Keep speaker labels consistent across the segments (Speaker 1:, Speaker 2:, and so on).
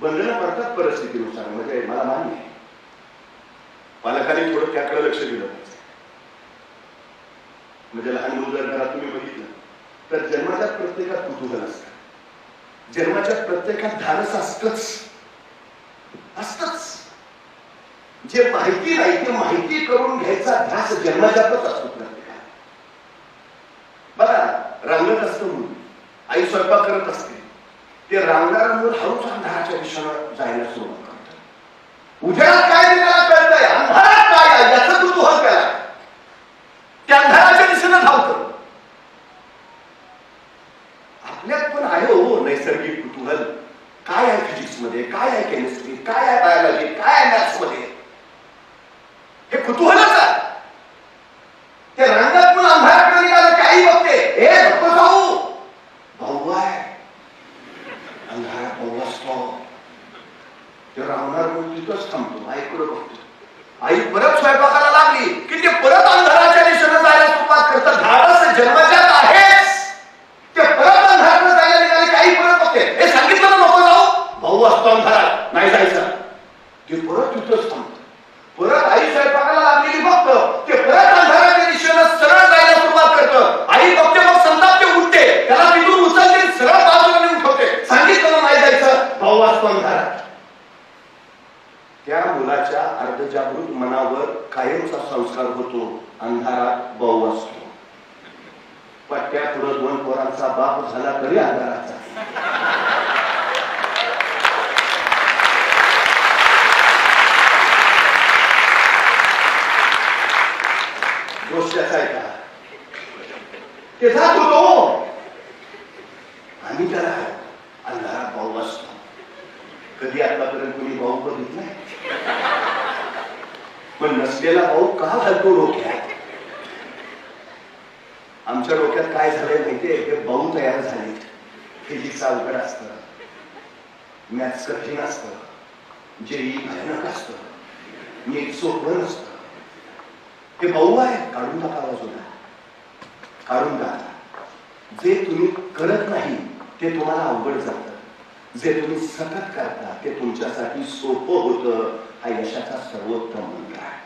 Speaker 1: बंधनं पडतात परिस्थितीनुसार म्हणजे मला मान्य आहे. पालकांनी थोडं त्याकडे लक्ष दिलं. म्हणजे लहान मुलं जर घरात तुम्ही बघितलं तर जन्माच्या प्रत्येकात कुतूहल असतं. जन्माच्या प्रत्येकात धाडस असतच. असतच. जे माहिती नाही ते माहिती करून घ्यायचा ध्यास जन्माच्यातच असतो प्रत्येकाला. बघा रांगत असतो म्हणून आई स्वयंपाक करत असते. ते रांगणारं हळूच अंधाराच्या दिशेनं जायला सुरुवात करतं उजेडात काय ते त्याला कळतंय अंधारात काय आहे याचं कुतूहल त्याला त्या अंधाराच्या दिशेनं धावतं आपल्यात पण आहे हो नैसर्गिक कुतूहल काय आहे फिजिक्समध्ये काय आहे केमिस्ट्री काय आहे बायोलॉजी काय आहे मॅथ्समध्ये हे कुतूहलच आहे ते रंगात पण अंधाराकडे निघालं काही बघते हे नको जाऊ भाऊ आहे अंधारात भाऊ असतो ते राहणार म्हणून तिथंच थांबतो आईकडे बघतो आई परत स्वयंपाकाला लागली की ते परत अंधाराच्या दिशेनं जायला सुरुवात करतं धाडस जन्मजात आहेच ते परत अंधाराकडे जायला निघाले काही परत बघते हे सांगितलं ना नको जाऊ भाऊ असतो अंधारात नाही जायचं ते परत तिथंच थांबतं परत आई स्वयंपाकाला लागलेली बघतं ते परत अंधाराच्या दिशेनं सरळ जायला सुरुवात करतं आई बघते मग समजा ते उठते त्याला तिथून उचलते सरळ बाजूला नेऊन ठेवते सांगितलं ना नाही जायचं भाऊ असतो अंधारात त्या मुलाच्या अर्धजागृत मनावर कायमचा संस्कार होतो अंधारात भाऊ असतो पट्ट्या पुढं दोन पोरांचा बाप झाला तरी अंधाराचा दोष त्याचा आहे का ते जात होतो आम्ही त्याला अंधारात भाऊ असतो कधी आतापर्यंत कोणी भाऊ बघितलाय पण नसलेला भाऊ का घालतो डोक्यात आमच्या डोक्यात काय झालंय माहितीये हे भाऊ तयार झाले फिजिक्स अवघड असतं मॅथ्स कठीण असतं जेई भयानक असतं नीट सोपं नसतं हे भाऊ आहे काढून टाका बाजूला काढून टाका जे तुम्ही करत नाही ते तुम्हाला अवघड जातं जे तुम्ही सतत करता ते तुमच्यासाठी सोपं होतं हा यशाचा सर्वोत्तम मंत्र आहे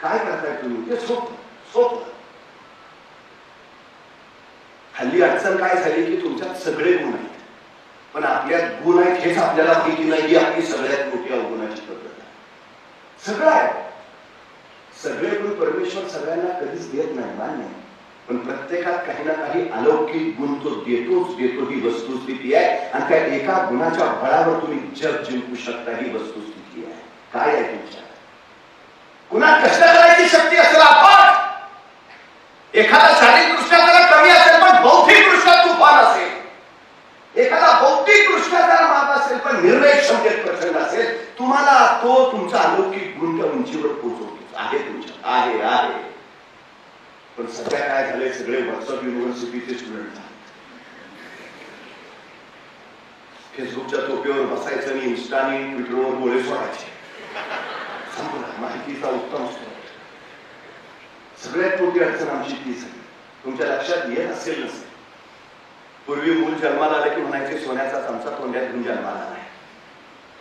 Speaker 1: काय करताय तुम्ही ते सोपं सोपं हल्ली अडचण काय झाली की तुमच्यात सगळे गुण आहेत. पण आपल्यात गुण आहेत हेच आपल्याला माहिती नाही ही आपली सगळ्यात मोठी अवगुणाची पद्धत आहे. सगळं आहे. सगळे गुण परमेश्वर सगळ्यांना कधीच देत नाही मान्य पण प्रत्येकात काही ना काही अलौकिक गुण तो देतोच देतो ही वस्तुस्थिती आहे. आणि त्या एका गुणाच्या बळावर तुम्ही जग जिंकू शकता ही वस्तुस्थिती आहे. काय आहे तुमच्या कुणा कष्ट करायची शक्ती असेल आपण? एखादा शारीरिक त्याला कमी असेल पण बौद्धिकदृष्ट्या असेल. एखादा भौतिक त्याला माग असेल पण निर्णय क्षमतेत प्रचंड असेल तुम्हाला तो तुमचा अलौकिक गुण त्या उंचीवर पोहोचवतो आहे तुमच्या. आहे आहे. पण सध्या काय झाले सगळे व्हॉट्सअप युनिव्हर्सिटीचे स्टुडंट फेसबुकच्या टोपीवर बसायचं आणि इन्स्टा आणि ट्विटरवर गोळे सोडायचे. संपला माहितीचा उत्तम स्रोत. सगळ्यात मोठी अडचण आमची तीच आहे. तुमच्या लक्षात येत असेल नसेल. पूर्वी मूल जन्माला आले की म्हणायचे सोन्याचा चमचा तोंड्यात घेऊन जन्माला आलाय.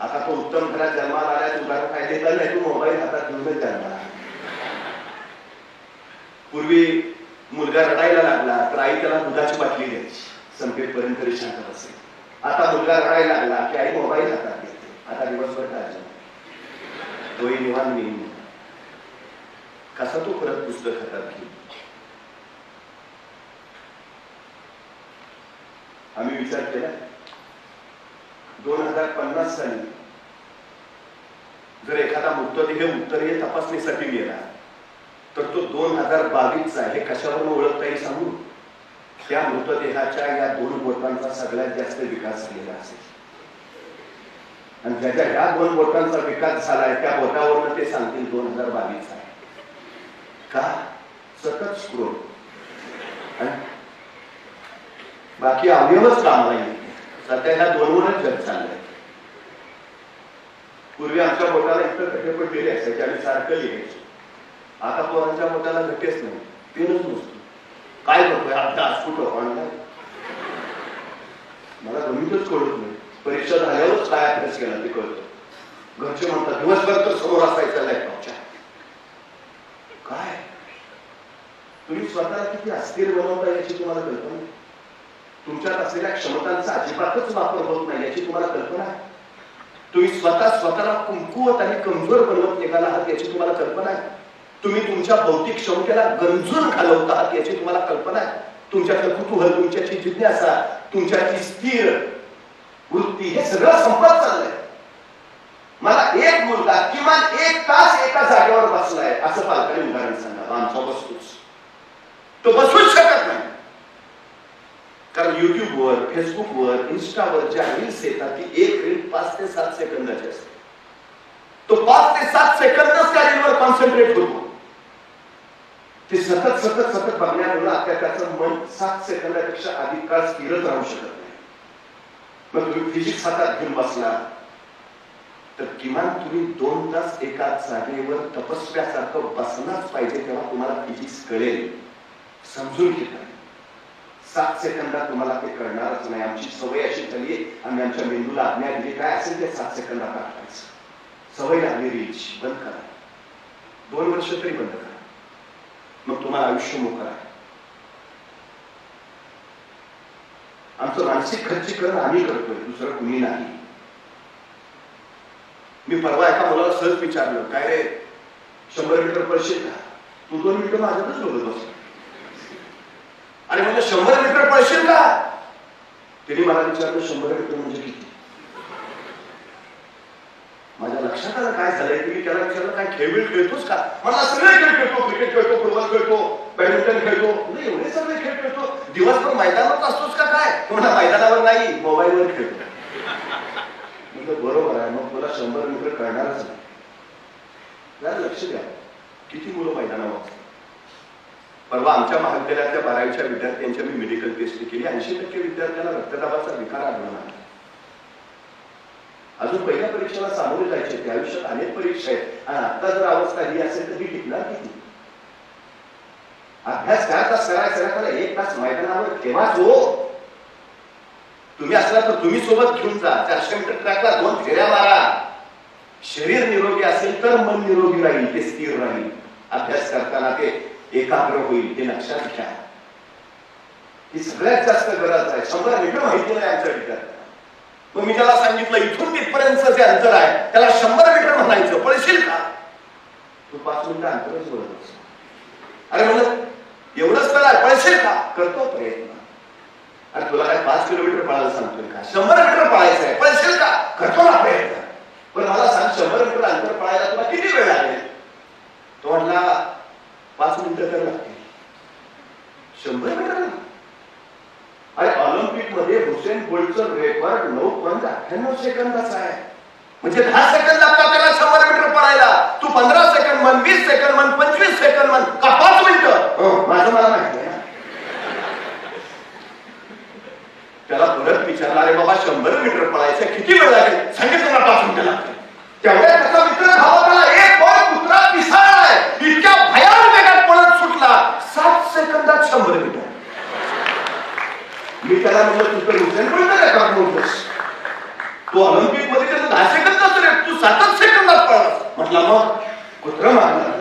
Speaker 1: आता तो उत्तम घरात जन्माला आलाय तुला फायदे तर नाही? तू मोबाईल हातात घेऊनच जन्माला पूर्वी मुलगा रडायला लागला तर आई त्याला दुधाची बाटली द्यायची संपेपर्यंत तरी शांत असेल आता मुलगा रडायला लागला की आई मोबाईल हातात घेते. आता दिवसभर काळजी तोही निवान नेहमी कसा तो परत पुस्तक हातात घेईल आम्ही विचार केला. दोन हजार पन्नास साली जर एखादा मृतदेह उत्तरीय तपासणीसाठी गेला तर तो दोन हजार बावीसचा हे कशावरून ओळखता येईल सांगू? त्या मृतदेहाच्या या दोन बोटांचा सगळ्यात जास्त विकास झालेला असेल आणि ज्याच्या ह्या दोन बोटांचा विकास झालाय त्या बोटावरनं ते सांगतील दोन हजार बावीस आहे. का? सतत स्क्रोल बाकी अवयवच कामाला नाही. सध्या ह्या दोनवरच जग चाललंय. पूर्वी आमच्या बोटाला इतकं घटे पडलेले असायचे आणि सारखं लिहायचे. आता पोरांच्या बोटाला घटेच नाही पेनच नसतो. काय करतोय? आता कुठं ऑनलाईन मला गणितच कळत नाही. परीक्षा झाल्यावरच काय अभ्यास केला ते कळतं. घरचे म्हणतात दिवसभर तर समोर असायचा लॅपटॉपच्या काय? तुम्ही स्वतःला किती अस्थिर बनवता याची तुम्हाला कल्पना? तुमच्यात असलेल्या क्षमतांचा अजिबातच वापर होत नाही याची तुम्हाला कल्पना आहे? तुम्ही स्वतः स्वतःला कुंकुवत आणि कमजोर बनवत निघाला आहात याची तुम्हाला कल्पना आहे? तुम्ही तुमच्या भौतिक क्षमतेला गंजून घालवत आहात याची तुम्हाला कल्पना आहे? तुमच्यातलं कुतूहल तुमच्याची जिज्ञासा तुमच्याची स्थिर वृत्ती हे सगळं संपत चाललंय. मला एक मुलगा किमान एक तास एका जागेवर बसलाय असं पालकाने उदाहरण सांगा. आमचा बसतोच तो बसूच शकतो. कारण युट्यूबवर फेसबुकवर इन्स्टावर ज्या रील्स येतात ती एक रील पाच ते सात सेकंदाची असते. तो पाच ते सात सेकंदच त्या रीलवर कॉन्सन्ट्रेट होतो. ते सतत सतत सतत बघण्यामुळे आता त्याचं मन सात सेकंदापेक्षा अधिक काळ स्थिरच राहू शकत नाही. मग तुम्ही फिजिक्स हातात घेऊन बसला तर किमान तुम्ही दोन तास एका जागेवर तपस्व्यासारखं बसलाच पाहिजे तेव्हा तुम्हाला फिजिक्स कळेल. समजून घेता सात सेकंदात तुम्हाला ते कळणारच नाही. आमची सवय अशी झाली आम्ही आमच्या मेंदूला आज्ञा दिली. काय असेल ते सात सेकंदात आठवायचं. सवय लागली रीच बंद करा. दोन वर्ष तरी बंद करा. मग तुम्हाला आयुष्य मोकळा आहे. आमचं मानसिक खर्चीकरण आम्ही करतोय दुसरं कुणी नाही. मी परवा एका मुलाला सहज विचारलं काय रे शंभर मीटर पळशील का तू दोन मिनिटं माझ्यातच बोलत बस आणि म्हणजे शंभर मीटर पळशील का? तिने मला विचारलं शंभर मीटर म्हणजे किती? माझ्या लक्षात आलं काय झालंय की मी त्याला विचारलं काय खेळ खेळतोच खेळतोस का? मला सगळे खेळ खेळतो क्रिकेट खेळतो फुटबॉल खेळतो बॅडमिंटन खेळतो. म्हणजे एवढे सगळे खेळ खेळतो. दिवसभर मैदानात असतोच का काय? कोणा मैदानावर नाही मोबाईलवर खेळतो. म्हणलं बरोबर आहे मग तुला शंभर मीटर कळणारच नाही. लक्ष द्या किती मुलं मैदानावर असतात? परवा आमच्या महाविद्यालयातल्या बारावीच्या विद्यार्थ्यांच्या मी मेडिकल टेस्ट केली. ऐंशी टक्के विद्यार्थ्यांना रक्तदाबाचा विकार आढळून आला. अजून पहिल्या परीक्षेला सामोरे जायचे त्या आयुष्यात अनेक परीक्षा आहेत. आणि आता जर अवस्था ही असेल तर ही टिकणार किती अभ्यास काय तास करायचा त्याला एक तास मैदानावर ठेवाच हो तुम्ही असला तर तुम्ही सोबत घेऊन जा. चारशे मीटर ट्रॅकला दोन फेऱ्या मारा. शरीर निरोगी असेल तर मन निरोगी राहील. ते स्थिर राहील. अभ्यास करताना ते एकाग्र होईल हे लक्षात घ्या. ही सगळ्यात जास्त गरज आहे. शंभर मीटर माहिती नाही आमच्या विद्यार्थ्यांना मग मी त्याला सांगितलं इथून तिथपर्यंत जे अंतर आहे त्याला शंभर मीटर म्हणायचं. पळशील का? तू पाच मिनिटं अंतरच बोलत असतो. अरे म्हणत एवढंच तर पळशील का? करतो प्रयत्न. अरे तुला काय पाच किलोमीटर पळायला सांगतोय का? शंभर मीटर पळायचं आहे. पळशील का? करतो ना प्रयत्न. पण मला सांग शंभर मीटर अंतर पळायला तुला किती वेळ लागेल? तो म्हटला पाच मिनिटं तर लागतील. शंभर मीटर अरे ऑलिम्पिकमध्ये हुसेन बोल्टचं रेकॉर्ड नऊ पॉईंट अठ्ठ्याण्णव सेकंदाचा आहे. म्हणजे दहा सेकंद लागतात त्याला शंभर मीटर पळायला. तू पंधरा सेकंद म्हण वीस सेकंद म्हण पंचवीस सेकंद म्हण का पाच मिनिटं? माझं मला माहिती आहे. त्याला परत विचारला अरे बाबा शंभर मीटर पळायचं किती वेळ लागेल? सांगितलं ना पाच मिनिटं लागतील. तेवढ्या त्याचा मित्र भावा त्याला एक बॉल कुत्रा पिसाळलाय इतक्या सेकंदात शंभर मीटर मी त्याला म्हणलं तू तर हुसेन बोलतो का का बोलतोस तू ऑलिम्पिकमध्ये त्याचं दहा सेकंद रे. तू सातच सेकंदात पळास म्हटलं मग कुत्र मारणार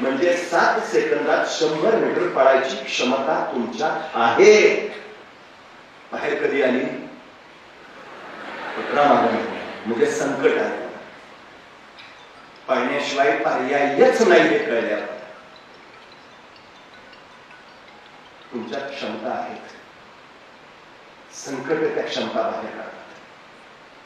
Speaker 1: म्हणजे सात सेकंदात शंभर मीटर पळायची क्षमता तुमच्या आहे. बाहेर कधी आली? कुत्रा मारणार म्हणजे संकट आहे. पाळण्याशिवाय पर्यायच नाही हे कळल्या तुमच्या क्षमता आहेत. संकट त्या क्षमता बाहेर काढतात.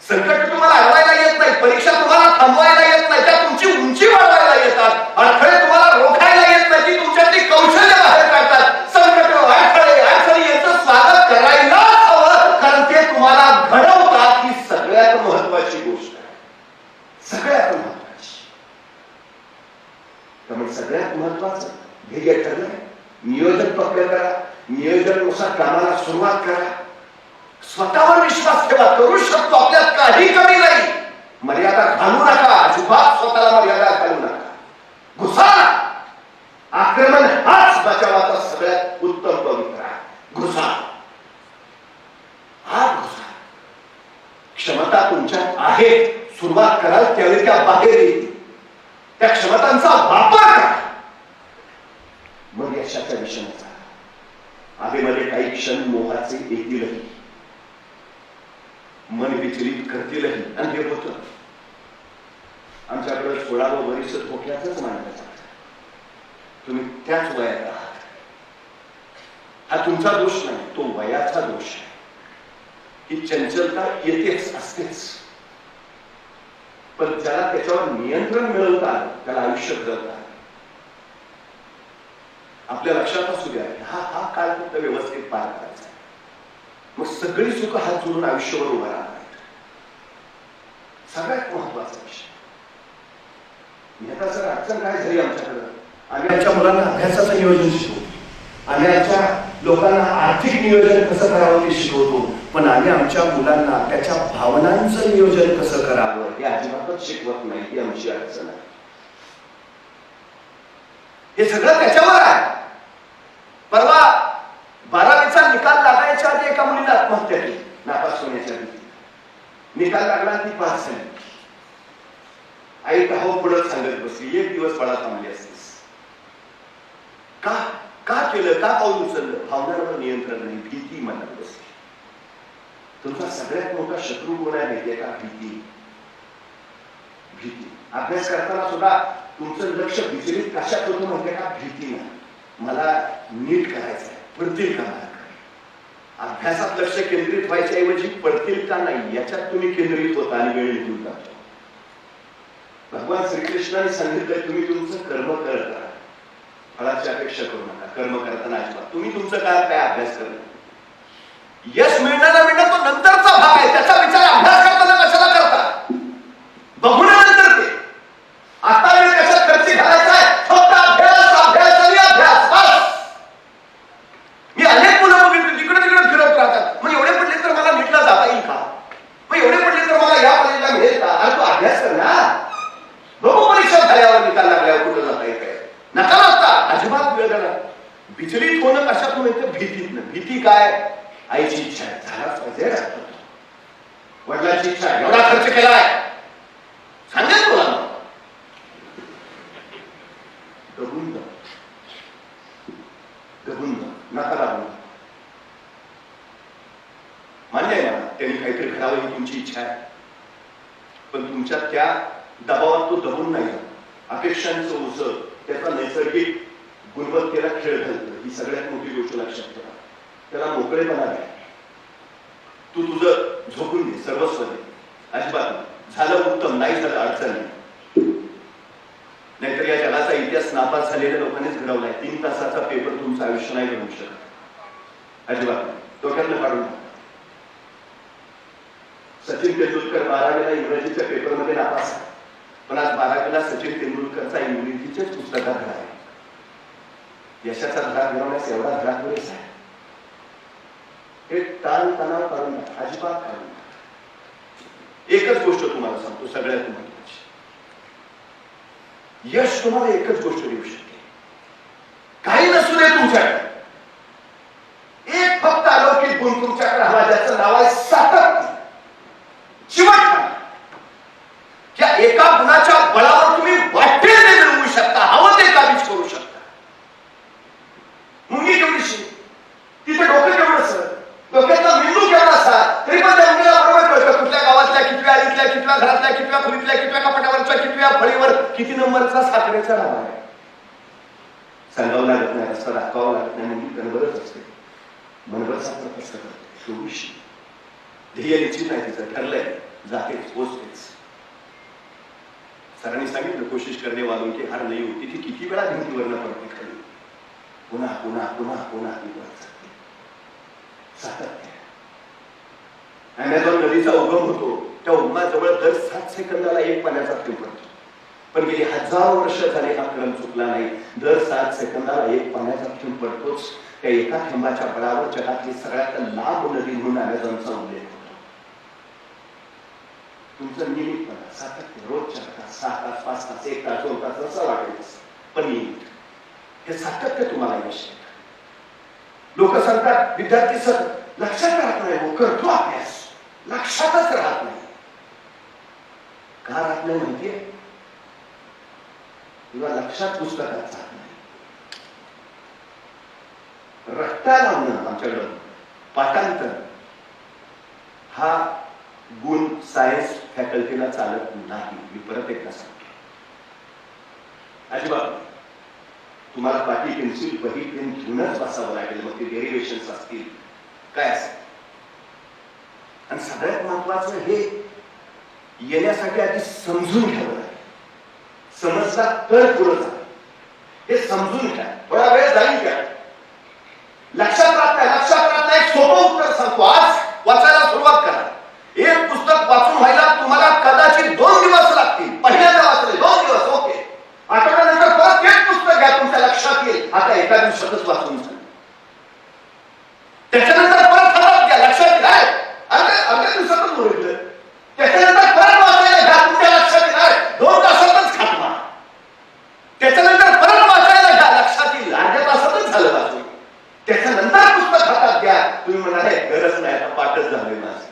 Speaker 1: संकट तुम्हाला आणवायला येत नाही परीक्षा तुम्हाला थांबवायला येत नाही त्या तुमची उंची वाढवायला येतात. अडथळे तुम्हाला रोखायला येत नाही ती तुमच्यातली कौशल्य बाहेर काढतात. संकट अडथळे अडचणी यांचं स्वागत करायलाच हवं कारण ते तुम्हाला घडवतात ही सगळ्यात महत्वाची गोष्ट आहे. सगळ्यात महत्वाची त्यामुळे सगळ्यात महत्वाचं ध्येय ठरलंय नियोजन पक्क करा. नियोजनानुसार कामाला सुरुवात करा. स्वतःवर विश्वास ठेवा करू शकतो. आपल्यात काही कमी नाही मर्यादा घालू नका अजिबात स्वतःला मर्यादा घालू नका घुसा आक्रमण हाच बचावाचा सगळ्यात उत्तम पवित्र आहे घुसा हात क्षमता तुमच्यात आहे सुरुवात कराल त्यावेळी त्या बाहेर येतील त्या क्षमतांचा वापर करा मग यशाच्या दिशेने जा आगेमध्ये काही क्षण मोहाचे येतीलही मन विचलित करतीलही आणि हे होतं आमच्याकडे सोळावं वरिष्ठ धोक्याच मानलं जातं तुम्ही त्याच वयात आहात. हा तुमचा दोष नाही तो वयाचा दोष आहे. ही चंचलता येतेच असतेच. पण ज्याला त्याच्यावर नियंत्रण मिळवता आलं त्याला आयुष्य घडवता आपल्या लक्षात असू द्या हा हा काळ फक्त व्यवस्थित पार करायचा मग सगळी सुख हात जोडून आयुष्यभर उभा राहणार. सगळ्यात महत्त्वाचा विषय. आता सर अडचण काय झाली आमच्याकडं? आम्ही आमच्या मुलांना अभ्यासाचं नियोजन शिकवतो. आम्ही आमच्या लोकांना आर्थिक नियोजन कसं करावं ते शिकवतो. पण आम्ही आमच्या मुलांना त्याच्या भावनांचं नियोजन कसं करावं हे अजिबातच शिकवत नाही. ही आमची अडचण आहे. हे सगळं त्याच्यावर आहे. परवा बारावीचा निकाल लागायच्या आधी एका मुलीला आत्महत्या केली. नापास होण्याच्या निकाल लागला आणि ती पास झाली. आई हो पडत सांगत बसली. एक दिवस पळा थांबली असतीस. का? का केलं? का पाऊल उचललं? भावनांवर नियंत्रण नाही भीती मनात बसली. तुमचा सगळ्यात मोठा शत्रू कोण आहे माहितीये का? भीती. भीती. अभ्यास करताना सुद्धा तुमचं लक्ष विचलित कशा करतो म्हणते का? भीतीनं मला नीट करायचं आहे पडतील का मला? अभ्यासात लक्ष केंद्रित व्हायच्या ऐवजी पडतील का नाही? याच्यात तुम्ही केंद्रित होता आणि वेळ निघून जातो. भगवान श्रीकृष्णाने सांगितलंय तुम्ही तुमचं कर्म करत. राहा फळाची अपेक्षा करू नका. कर्म करताना अजिबात. तुम्ही तुमचं काय काय अभ्यास करणं यश मिळणं न मिळणं तो नंतरचा भाग आहे त्याचा विचार अभ्यास करताना कशाला करता बघून नंतर ते आता वेळ कशात खर्ची घालायचा आहे फक्त अभ्यास अभ्यास आणि अभ्यास बस मी अनेक मुलं बघितली तिकडे तिकडे फिरत राहतात मग एवढे पडले तर मला नीटला जाता येईल का मग एवढे पडले तर मला या कॉलेजला मिळेल का अरे तू अभ्यास कर ना बघू परीक्षा झाल्यावर निकाल लागल्यावर कुठं जाता येत आहे नका लागता अजिबात वेळ झाला विचलित होणं कशातून येतं भीतीतनं भीती काय आईची इच्छा आहे झालाच पाहिजे रे. करण्याची इच्छा आहे. एवढा खर्च केला आहे सांगा तुला गबून जा गबून जा नका लागू. मान्य आहे ना त्यांनी काहीतरी करावं ही तुमची इच्छा आहे. पण तुमच्या त्या दबावात तो दबून नाही अपेक्षांचं ओझ त्याचा नैसर्गिक गुणवत्तेला खेळ घालतं. ही सगळ्यात मोठी गोष्ट लक्षात ठेवा. त्याला मोकळेपणा द्या तू तुझं झोपून घे सर्वस्व दे अजिबात नाही. झालं उत्तम नाही झालं. नाही नाहीतर या जगाचा इतिहास नापास झालेल्या लोकांनीच घडवलाय. तीन तासाचा पेपर तुमचं आयुष्य नाही घडवू शकत. अजिबात नाही. काढून सचिन तेंडुलकर बारावीला इंग्रजीच्या पेपरमध्ये नापास पण आज बारावीला सचिन तेंडुलकरचा इंग्रजीचेच पुस्तकात धडा आहे. यशाचा धडा घडवण्यास एवढा धडा पुरेसा आहे. हे ताण तणाव काढून अजिबात काढून एकच गोष्ट तुम्हाला सांगतो सगळ्यात महत्वाची यश तुम्हाला एकच गोष्ट देऊ शकते काही नसू दे तुमच्याकडे एक फक्त अलौकिक गुण तुमच्याकडे हवा ज्याचं नाव आहे सातत्य चिवटपणा या एका गुणाच्या बळावर तुम्ही वाटेल ते मिळवू शकता हवं ते काबीज करू शकता मुंगी केवढीशी तिथे डोकं केवढं डोक्यातला मेंदू केवढा असा तरी पण त्या मुलीला बरोबर कळतं कुठल्या गावातल्या कितव्या आलीतल्या कितव्या घरातल्या कितव्या खोलीतल्या कितव्या कपाटावरच्या कितव्या फळीवर किती नंबरचा साखरेचा नाव आहे सांगावं लागत नाही रस्ता दाखवावं लागत नाही मुंगी कणबरच असते मनभर साखर कसं करते शोभीशी ध्येय निश्चित नाही तिचं ठरलंय जातेच सरांनी सांगितलं कोशिश करणे वालून की हार नाही होती ती किती वेळा भिंतीवरनं पडते खाली पुन्हा पुन्हा पुन्हा पुन्हा ती वर सातत्य अमेझॉन नदीचा उगम होतो त्या उगमाजवळ दर सात सेकंदाला एक पाण्याचा थेंब पडतो पण गेली हजारो वर्ष झाले हा क्रम चुकला नाही. दर सात सेकंदाला एक पाण्याचा थेंब पडतोच. त्या एका थेंबाच्या बळावर जगातली सगळ्यात लांब नदी म्हणून अमेझॉनचा उल्लेख होतो तुमचं नियमितपणा सातत्य रोजच्या तास सहा तास पाच तास एक तास दोन तास असं वाटेल पण नियमित. हे सातत्य तुम्हाला यश लोक सांगतात विद्यार्थी सर लक्षात राहत नाही हो करतो अभ्यास. लक्षातच राहत नाही. का राहत नाही माहितीये? किंवा लक्षात पुस्तकात जात नाही रट्टा लावणं आमच्याकडं पाठांतर हा गुण सायन्स फॅकल्टीला चालत नाही. मी परत एकदा सांगतो. अजिबात. तुम्हाला पाठी पेन्सिल वही पेन घेऊनच वाचावं लागेल. मग ते डेरिवेशन्स असतील. काय असेल? आणि सगळ्यात महत्वाचं हे येण्यासाठी आधी समजून घ्यावं. समजला तर पुढं जा. हे समजून घ्या. थोडा वेळ जाईल घ्या लक्षात राहत नाही लक्षात राहत नाही एक सोपं उत्तर सांगतो आज वाचायला सुरुवात करा एक पुस्तक वाचून व्हायला तुम्हाला कदाचित दोन दिवस लागतील पहिल्यांदा वाचले दोन दिवस ओके आठवड्यानंतर परत तेच पुस्तक घ्या तुमच्या लक्षात येईल आता एका दिवसातच वाचून झालं त्याच्यानंतर परत हातात घ्या लक्षात येईल आहे. अर्ध्या अर्ध्या दिवसातच ओळखलं त्याच्यानंतर परत वाचायला घ्या तुमच्या लक्षात येईल आहे. दोन तासातच खातमा त्याच्यानंतर परत वाचायला घ्या लक्षात येईल अर्ध्या तासातच झालं वाचून त्याच्यानंतर पुस्तक हातात घ्या तुम्ही म्हणाले गरज नाही आता पाठच झाले माझं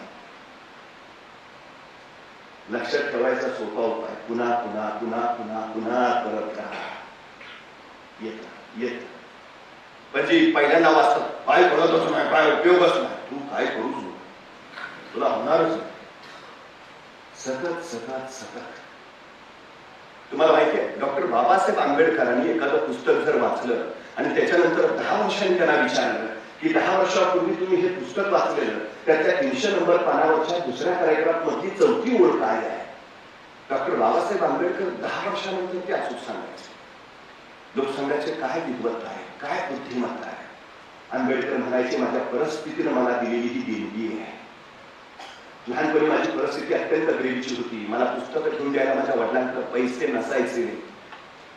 Speaker 1: लक्षात ठेवायचा सोपा उपाय पुन्हा पुन्हा पुन्हा पुन्हा पुन्हा परत करा येत येत. म्हणजे पहिल्यांदा वाचतात काय कळतच नाही काय उपयोगच नाही तू काय करूच नको. तुला होणारच नाही. सतत सतत सतत. तुम्हाला माहिती आहे डॉक्टर बाबासाहेब आंबेडकरांनी एखादं पुस्तक जर वाचलं आणि त्याच्यानंतर दहा वर्षांनी त्यांना विचारलं की दहा वर्षापूर्वी तुम्ही हे पुस्तक वाचलेलं तर त्या तीनशे नंबर पानावरच्या दुसऱ्या पॅरेग्राफ मधली चौथी ओळ काय आहे? डॉक्टर बाबासाहेब आंबेडकर दहा वर्षानंतर ते अचूक सांगायचे लोकसंघाचे काय विद्वत्ता आहे? काय बुद्धिमत्ता आहे? आंबेडकर म्हणायचे माझ्या परिस्थितीनं मला दिलेली ही देणगी आहे. लहानपणी माझी परिस्थिती अत्यंत गरीबची होती. मला पुस्तकं घेऊन द्यायला माझ्या वडिलांकडे पैसे नसायचे.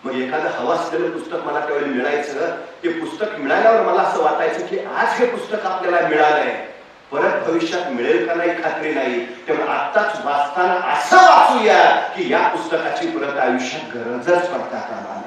Speaker 1: मग एखादं हवं असलेलं पुस्तक मला त्यावेळी मिळायचं. ते पुस्तक मिळाल्यावर मला असं वाटायचं की आज हे पुस्तक आपल्याला मिळालंय. परत भविष्यात मिळेल का नाही खात्री नाही. त्यामुळे आत्ताच वाचताना असं वाचूया की या पुस्तकाची परत आयुष्यात गरजच पडतात आम्हाला.